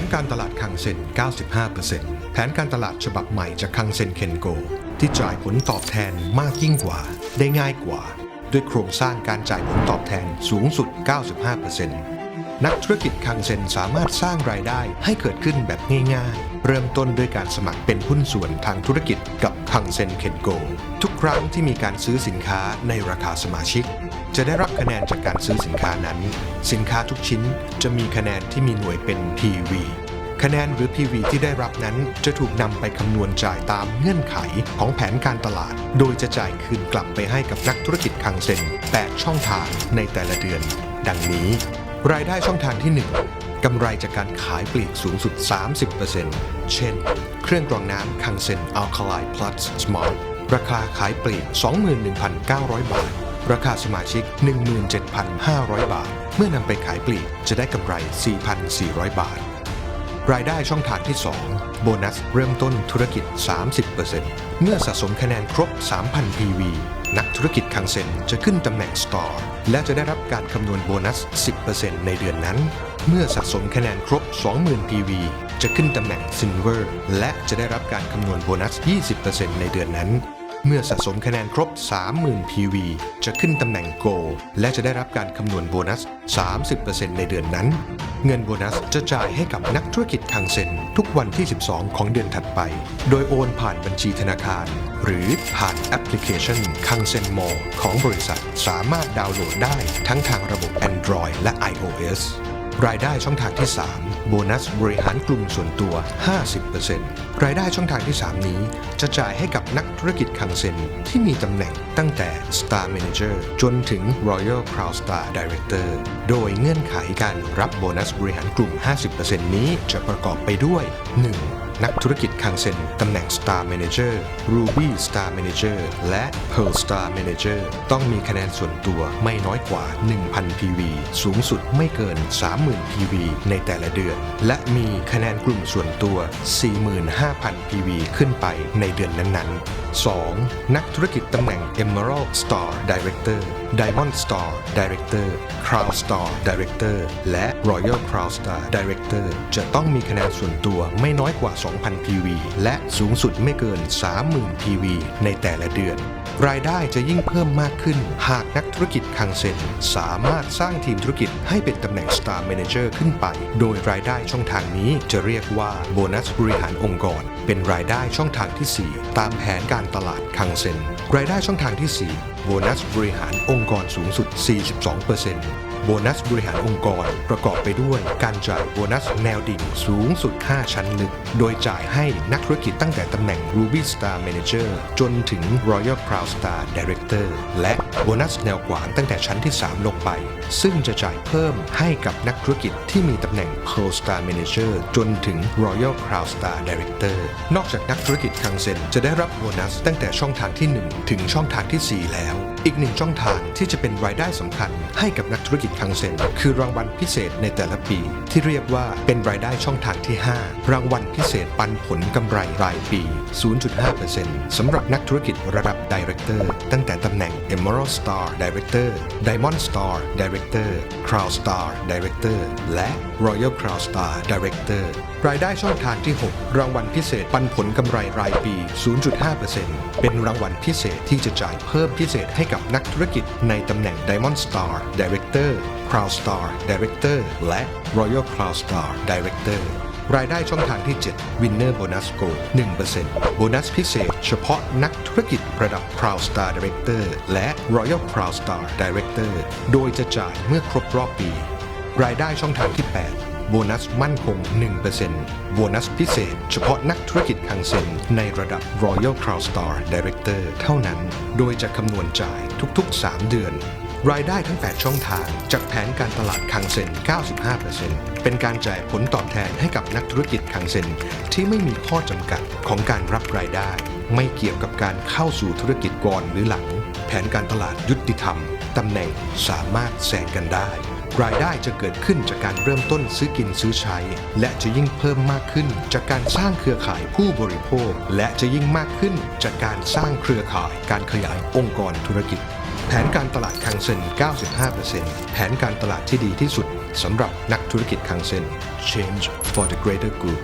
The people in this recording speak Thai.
นการตลาดคังเซ็น 95%แผนการตลาดฉบับใหม่จากคังเซ็นเคนโก ที่จ่ายผลตอบแทนมากยิ่งกว่า ได้ง่ายกว่า ด้วยโครงสร้างการจ่ายผลตอบแทนสูงสุด 95%นักธุรกิจคังเซ็นสามารถสร้างรายได้ให้เกิดขึ้นแบบง่ายๆ เริ่มต้นด้วยการสมัครเป็นหุ้นส่วนทางธุรกิจกับคังเซ็นเคนโก ทุก ครั้งที่มีการซื้อสินค้าในราคาสมาชิก จะได้รับคะแนนจากการซื้อสินค้านั้น สินค้าทุกชิ้นจะมีคะแนนที่มีหน่วยเป็น PV คะแนนหรือ PV ที่ได้รับนั้นจะถูกนำไปคำนวณจ่ายตามเงื่อนไขของแผนการตลาด โดยจะจ่ายคืนกลับไปให้กับนักธุรกิจคังเซ็น8ช่องทางในแต่ละเดือน ดังนี้ รายได้ช่องทางที่ 1กำไรจากการขายปลีกสูงสุด 30%เช่น เครื่องกรองน้ำคังเซ็น Alkali Plus Smart ร ราคาขายปลีก 21,900 บาท ราคาสมาชิก 17,500 บาท เมื่อนำไปขายปลีกจะได้กำไร 4,400 บาท รายได้ช่องทางที่ 2 โบนัสเริ่มต้นธุรกิจ 30%เมื่อสะสมคะแนนครบ 3,000 PV นักธุรกิจคังเซ็นจะขึ้นตำแหน่ง Star และจะได้รับการคำนวณโบนัส 10%ในเดือนนั้น เมื่อสะสมคะแนนครบ 20,000 PV จะขึ้นตำแหน่ง Silver และจะได้รับการคำนวณโบนัส 20%ในเดือนนั้น เมื่อสะสมคะแนนครบ 30,000 PV จะขึ้นตำแหน่ง Gold และจะได้รับการคำนวณโบนัส 30%ในเดือนนั้น เงินโบนัสจะจ่ายให้กับนักธุรกิจคังเซ็น ทุกวันที่ 12 ของเดือนถัดไป โดยโอนผ่านบัญชีธนาคาร หรือผ่านแอปพลิเคชันคังเซ็นมอลของบริษัทสามารถดาวน์โหลดได้ทั้งทางระบบ Android และ iOS รายได้ช่องทางที่ 3 โบนัสบริหารกลุ่มส่วนตัว 50%รายได้ช่องทางที่ 3 นี้ จะจ่ายให้กับนักธุรกิจคังเซ็นที่มีตำแหน่งตั้งแต่ Star Manager จนถึง Royal Crown Star Director โดยเงื่อนไขการรับโบนัสบริหารกลุ่ม 50%นี้จะประกอบไปด้วย 1. นักธุรกิจคังเซ็นตำแหน่ง Star Manager Ruby Star Manager และ Pearl Star Manager ต้องมีคะแนนส่วนตัวไม่น้อยกว่า 1,000 PV สูงสุดไม่เกิน 30,000 PV ในแต่ละเดือน และมีคะแนนกลุ่มส่วนตัว 45,000 PV ขึ้นไปในเดือนนั้นๆ 2. นักธุรกิจตำแหน่ง Emerald Star Director Diamond Star Director Crown Star Director และ Royal Crown Star Director จะต้องมีคะแนนส่วนตัวไม่น้อยกว่า 2,000 PV และสูงสุดไม่เกิน 30,000 PV ในแต่ละเดือน รายได้จะยิ่งเพิ่มมากขึ้น หากนักธุรกิจคังเซ็นสามารถสร้างทีมธุรกิจให้เป็นตำแหน่ง Star Manager ขึ้นไป โดยรายได้ช่องทางนี้จะเรียกว่าโบนัสบริหารองค์กร เป็นรายได้ช่องทางที่ 4 ตามแผนการตลาดคังเซ็นรายได้ช่องทางที่ 4 โบนัสบริหารองค์กรสูงสุด 42% โบนัสบริหารองค์กร ประกอบไปด้วยการจ่ายโบนัสแนวดิ่งสูงสุด 5 ชั้นลึก โดยจ่ายให้นักธุรกิจตั้งแต่ตำแหน่ง Ruby Star Manager จนถึง Royal Crown Star Director และโบนัสแนวกว้างตั้งแต่ชั้นที่ 3 ลงไป ซึ่งจะจ่ายเพิ่มให้กับนักธุรกิจที่มีตำแหน่ง Pearl Star Manager จนถึง Royal Crown Star Director นอกจากนักธุรกิจคังเซ็นจะได้รับโบนัสตั้งแต่ช่องทางที่ 1 ถึงช่องทางที่ 4 แล้ว อีกหนึ่งช่องทางที่จะเป็นรายได้สำคัญให้กับนักธุรกิจคังเซ็นคือรางวัลพิเศษในแต่ละปี ที่เรียกว่าเป็นรายได้ช่องทางที่ 5 รางวัลพิเศษปันผลกำไรรายปี 0.5%สำหรับนักธุรกิจระดับ Director ตั้งแต่ตำแหน่ง Emerald Star Director Diamond Star Director Crown Star Director และ Royal Crown Star Director รายได้ช่องทางที่ 6 รางวัลพิเศษปันผลกำไรรายปี 0.5%เป็นรางวัลพิเศษที่จะจ่ายเพิ่มพิเศษให้กับนักธุรกิจในตำแหน่ง Diamond Star Director Crown Star Director และ Royal Crown Star Director รายได้ช่องทางที่ 7 Winner Bonus Go 1%โบนัสพิเศษเฉพาะนักธุรกิจระดับ Crown Star Director และ Royal Crown Star Director โดยจะจ่ายเมื่อครบรอบปี รายได้ช่องทางที่ 8 โบนัสมั่นคง 1%โบนัสพิเศษ เฉพาะนักธุรกิจคังเซ็น ในระดับ Royal Crown Star Director เท่านั้น โดยจะคำนวณจ่ายทุกๆ 3 เดือน รายได้ทั้ง 8 ช่องทาง จากแผนการตลาดคังเซ็น 95%เป็นการจ่ายผลตอบแทนให้กับนักธุรกิจคังเซ็น ที่ไม่มีข้อจำกัดของการรับรายได้ ไม่เกี่ยวกับการเข้าสู่ธุรกิจก่อนหรือหลัง แผนการตลาดยุติธรรมตำแหน่งสามารถแซงกันได้ รายได้จะเกิดขึ้นจากการเริ่มต้นซื้อกินซื้อใช้ และจะยิ่งเพิ่มมากขึ้น จากการสร้างเครือข่ายผู้บริโภค และจะยิ่งมากขึ้นจากการสร้างเครือข่ายการขยายองค์กรธุรกิจ แผนการตลาดคังเซ็น 95%แผนการตลาดที่ดีที่สุดสำหรับนักธุรกิจคังเซ็น Change for the greater good